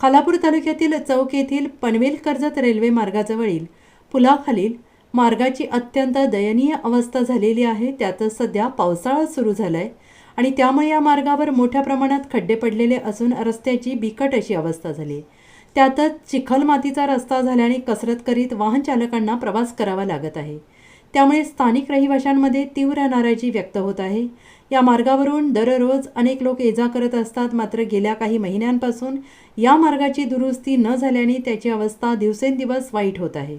खालापूर तालुक्यातील चौक येथील पनवेल कर्जत रेल्वे मार्गाजवळील पुलाखालील मार्गाची अत्यंत दयनीय अवस्था झालेली आहे. त्यातच सध्या पावसाळा सुरू झालाय आणि त्यामुळे या मार्गावर मोठ्या प्रमाणात खड्डे पडलेले असून रस्त्याची बिकट अशी अवस्था झाली. त्यातच चिखल मातीचा रस्ता झाल्याने कसरत करीत वाहन चालकांना प्रवास करावा लागत आहे. त्यामुळे स्थानिक रहिवाशांमध्ये तीव्र नाराजी व्यक्त होत आहे. या मार्गावरून दररोज अनेक लोक ये जा करत असतात मात्र गेल्या काही महिन्यांपासून या मार्गाची दुरुस्ती न झाल्याने त्याची अवस्था दिवसेंदिवस वाईट होत आहे.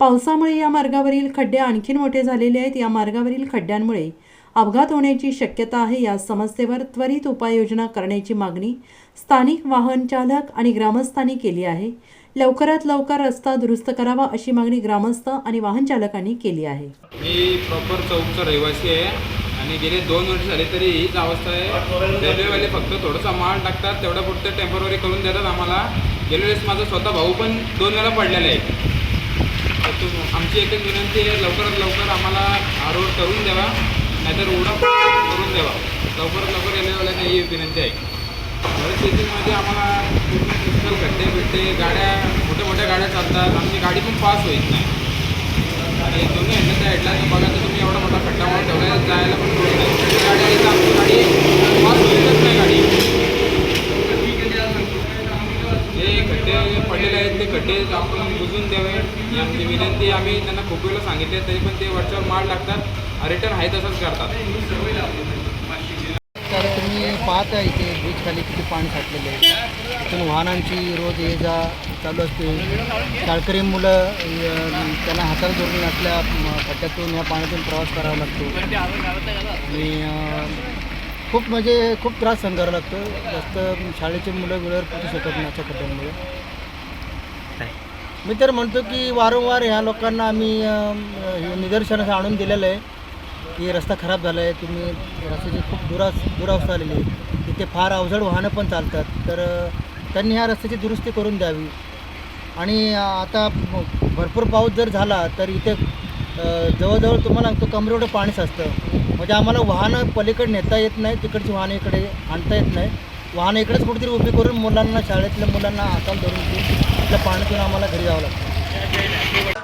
पावसामुळे या मार्गावरील खड्डे आणखीन मोठे झालेले आहेत. या मार्गावरील खड्ड्यांमुळे अपघात होण्याची शक्यता आहे. या समस्येवर त्वरित उपाययोजना करण्याची मागणी स्थानिक वाहन चालक आणि ग्रामस्थांनी केली आहे. लवकरात लवकर रस्ता दुरुस्त करावा अशी मागणी ग्रामस्थ आणि वाहन चालकांनी केली आहे. मी प्रॉपर चौकचा रहिवासी आहे आणि गेले दोन वर्ष झाले तरी हीच अवस्था आहे. रेल्वेवाले फक्त थोडासा माल टाकतात तेवढा पुढचं टेंपररी करून देतात आम्हाला. गेल्या वेळेस माझा स्वतः भाऊ पण दोन वेळा पडलेला आहे. तर आमची एकच विनंती आहे लवकरात लवकर आम्हाला हा रोड करून द्यावा नाहीतर रोड करून द्यावा. लवकरात लवकर रेल्वेवाल्यांना ही विनंती आहे. परिस्थितीमध्ये आम्हाला पूर्ण खड्डे बिड्डे गाड्या गाड्या चालतात आमची गाडी पण पास होत नाही. आणि दोन्ही हँडलच्या हेडला बघा तर तुम्ही एवढा मोठा खड्डा म्हणून ठेवला जायला पण नाही. गाडी आली तर आमची गाडी पास होईलच नाही गाडी. जे खड्डे पडलेले आहेत ते खड्डे आपण बुजून द्यावे. आमची विनंती आम्ही त्यांना खूप वेळा सांगितले तरी पण ते वरच्यावर माल टाकतात रिटर्न आहे तसंच करतात. तर तुम्ही पाहता इथे ब्रिज खाली किती पाणी साठलेले आहे. इथून वाहनांची रोज ये जा चालू असते. शाळकरी मुलं त्यांना हाताला जोडून असल्या खड्ड्यातून या पाण्यातून प्रवास करावा लागतो. आणि खूप म्हणजे खूप त्रास सहन करावा लागतो. जास्त शाळेची मुलं वेळेवर पोचू शकत नाही अशा खड्ड्यांमुळे. मी तर म्हणतो की वारंवार ह्या लोकांना आम्ही हे निदर्शनास आणून दिलेलं आहे. की रस्ता खराब झाला आहे तुम्ही रस्त्याची खूप दुरास दुरावस्था आलेली आहे. तिथे फार अवजड वाहनं पण चालतात. तर त्यांनी ह्या रस्त्याची दुरुस्ती करून द्यावी. आणि आता भरपूर पाऊस जर झाला तर इथे जवळजवळ तुम्हाला तो कमरेवढं पाणी साचतं. म्हणजे आम्हाला वाहनं पलीकडे नेता येत नाही तिकडची वाहनं इकडे आणता येत नाही वाहनं इकडेच कुठेतरी उभी करून मुलांना शाळेतल्या मुलांना हाताला धरून त्या पाण्यातून आम्हाला घरी जावं लागतं.